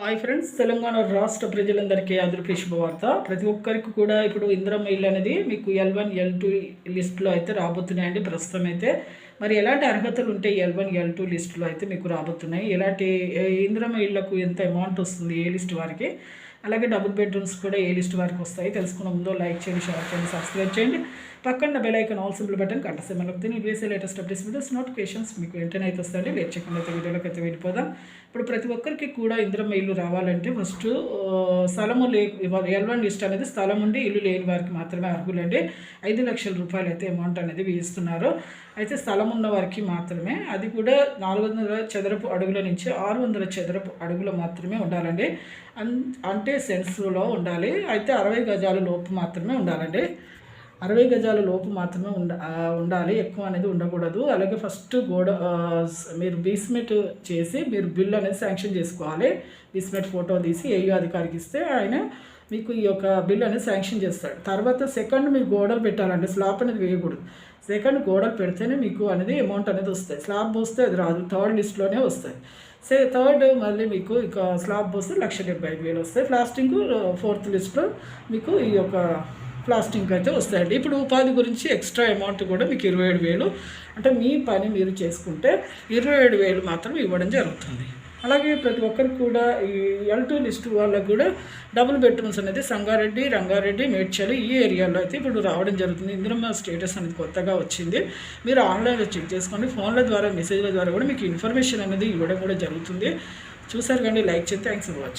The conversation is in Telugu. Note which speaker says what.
Speaker 1: హాయ్ ఫ్రెండ్స్ తెలంగాణ రాష్ట్ర ప్రజలందరికీ అదృపి శుభవార్త. ప్రతి ఒక్కరికి కూడా ఇప్పుడు ఇందిరమ్మ అనేది మీకు ఎల్ వన్ ఎల్ టూ లిస్టులో అయితే రాబోతున్నాయండి. ప్రస్తుతం అయితే మరి ఎలాంటి అర్హతలు ఉంటాయి ఎల్ వన్ ఎల్ టూ లిస్టులో అయితే మీకు రాబోతున్నాయి? ఎలాంటి ఏ ఇందిరమ్మ ఇళ్ళకు ఎంత అమౌంట్ వస్తుంది ఏ లిస్ట్ వారికి? అలాగే డబుల్ బెడ్రూమ్స్ కూడా ఏ లిస్ట్ వారికి వస్తాయి? తెలుసుకున్న ముందు లైక్ చేయండి షేర్ చేయండి సబ్స్క్రైబ్ చేయండి. పక్కన bell icon all simple button కంట సమయంలో నేను వేసే లేటెస్ట్ అప్డేట్స్ వీడియోస్ నోటిఫికేషన్స్ మీకు వెంటనే అయితే వస్తాయండి. లేట్ చేయకుండా అయితే వీడియోలోకి అయితే వెళ్ళిపోదాం. ఇప్పుడు ప్రతి ఒక్కరికి కూడా ఇందిరమ్మ ఇల్లు రావాలంటే ఫస్ట్ స్థలము లే ఎల్ వన్ లిస్ట్ అనేది స్థలం ఉండి ఇల్లు లేని వారికి మాత్రమే అర్హులండి. ఐదు లక్షల రూపాయలు అయితే అమౌంట్ అనేది ఇస్తున్నారు అయితే స్థలం ఉన్న వారికి మాత్రమే అది కూడా నాలుగు వందల చదరపు అడుగుల నుంచి ఆరు వందల చదరపు అడుగులు మాత్రమే ఉండాలండి. అన్ అంటే సెన్స్లో ఉండాలి. అయితే అరవై గజాల లోపు మాత్రమే ఉండాలండి. అరవై గజాల లోపు మాత్రమే ఉండ ఉండాలి. ఎక్కువ అనేది ఉండకూడదు. అలాగే ఫస్ట్ గోడ మీరు బీస్మెట్ చేసి మీరు బిల్ అనేది శాంక్షన్ చేసుకోవాలి. బీస్మెట్ ఫోటో తీసి ఏయో అధికారికి ఇస్తే ఆయన మీకు ఈ యొక్క బిల్ అనేది శాంక్షన్ చేస్తాడు. తర్వాత సెకండ్ మీరు గోడలు పెట్టాలంటే స్లాబ్ అనేది వేయకూడదు. సెకండ్ గోడలు పెడితేనే మీకు అనేది అమౌంట్ అనేది వస్తాయి. స్లాబ్ పోస్తే అది రాదు. థర్డ్ లిస్ట్లోనే వస్తాయి. సే థర్డ్ మళ్ళీ మీకు ఇక స్లాబ్ పోస్తే లక్ష డెబ్బై ఐదు వేలు వస్తాయి. ప్లాస్టింగ్ ఫోర్త్ లిస్ట్లో మీకు ఈ యొక్క ప్లాస్టింగ్ అయితే వస్తాయండి. ఇప్పుడు ఉపాధి గురించి ఎక్స్ట్రా అమౌంట్ కూడా మీకు ఇరవై ఏడు వేలు. అంటే మీ పని మీరు చేసుకుంటే ఇరవై ఏడు వేలు మాత్రం ఇవ్వడం జరుగుతుంది. అలాగే ప్రతి ఒక్కరికి కూడా ఈ ఎల్ టూ లిస్ట్ వాళ్ళకు కూడా డబుల్ బెడ్రూమ్స్ అనేది సంగారెడ్డి రంగారెడ్డి మేడ్చల్ ఈ ఏరియాలో అయితే ఇప్పుడు రావడం జరుగుతుంది. ఇందులో స్టేటస్ అనేది కొత్తగా వచ్చింది. మీరు ఆన్లైన్లో చెక్ చేసుకోండి. ఫోన్ల ద్వారా మెసేజ్ల ద్వారా కూడా మీకు ఇన్ఫర్మేషన్ అనేది ఇవ్వడం కూడా జరుగుతుంది. చూసారు కానీ లైక్ చేసి థ్యాంక్స్ ఫర్ వాచింగ్